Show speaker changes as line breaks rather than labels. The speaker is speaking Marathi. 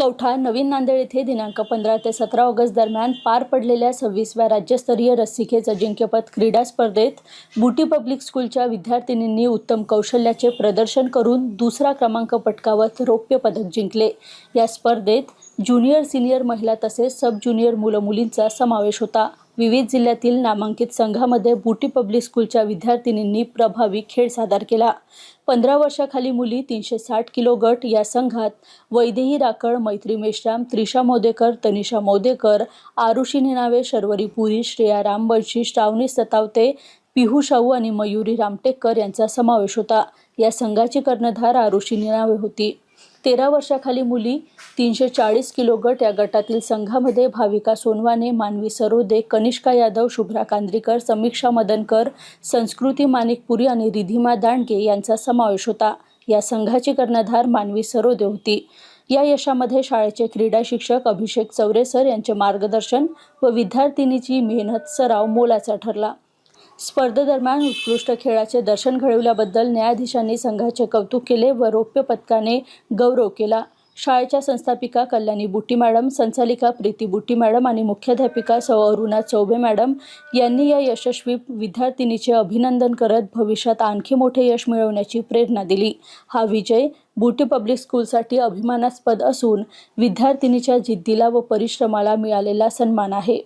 कवठा नवीन नांदेड येथे दिनांक पंधरा ते सतरा ऑगस्ट दरम्यान पार पडलेल्या सव्वीसव्या राज्यस्तरीय रस्सीखेच अजिंक्यपद क्रीडा स्पर्धेत बुटी पब्लिक स्कूलच्या विद्यार्थिनींनी उत्तम कौशल्याचे प्रदर्शन करून दुसरा क्रमांक पटकावत रौप्य पदक जिंकले. या स्पर्धेत ज्युनियर सिनियर महिला तसेच सब ज्युनियर मुलं मुलींचा समावेश होता. विविध जिल्ह्यातील नामांकित संघामध्ये बुटी पब्लिक स्कूलच्या विद्यार्थिनींनी प्रभावी खेळ सादर केला. पंधरा वर्षाखाली मुली तीनशे साठ किलो गट या संघात वैदेही राकळ मैत्री मेश्राम त्रिशा मोदेकर तनिषा मोदेकर आरुषी निनावे शर्वरी पुरी श्रेया रामबंशी श्रावणी सतावते पिहू शाहू आणि मयुरी रामटेकर यांचा समावेश होता. या संघाची कर्णधार आरुषी निनावे होती. तेरा वर्षाखाली मुली तीनशे चाळीस किलो गट या गटातील संघामध्ये भाविका सोनवाने मानवी सरोदे कनिष्का यादव शुभ्रा कांद्रीकर समीक्षा मदनकर संस्कृती माणिकपुरी आणि रिधिमा दांडगे यांचा समावेश होता. या संघाची कर्णधार मानवी सरोदे होती. या यशामध्ये शाळेचे क्रीडा शिक्षक अभिषेक चौरेसर यांचे मार्गदर्शन व विद्यार्थिनीची मेहनत सराव मोलाचा ठरला. स्पर्धेदरम्यान उत्कृष्ट खेळाचे दर्शन घडविल्याबद्दल न्यायाधीशांनी संघाचे कौतुक केले व रौप्य पदकाने गौरव केला. शाळेच्या संस्थापिका कल्याणी बुट्टी मॅडम संचालिका प्रीती बुट्टी मॅडम आणि मुख्याध्यापिका सौ अरुणा चौबे मॅडम यांनी या यशस्वी विद्यार्थिनीचे अभिनंदन करत भविष्यात आणखी मोठे यश मिळवण्याची प्रेरणा दिली. हा विजय बुटी पब्लिक स्कूलसाठी अभिमानास्पद असून विद्यार्थिनीच्या जिद्दीला व परिश्रमाला मिळालेला सन्मान आहे.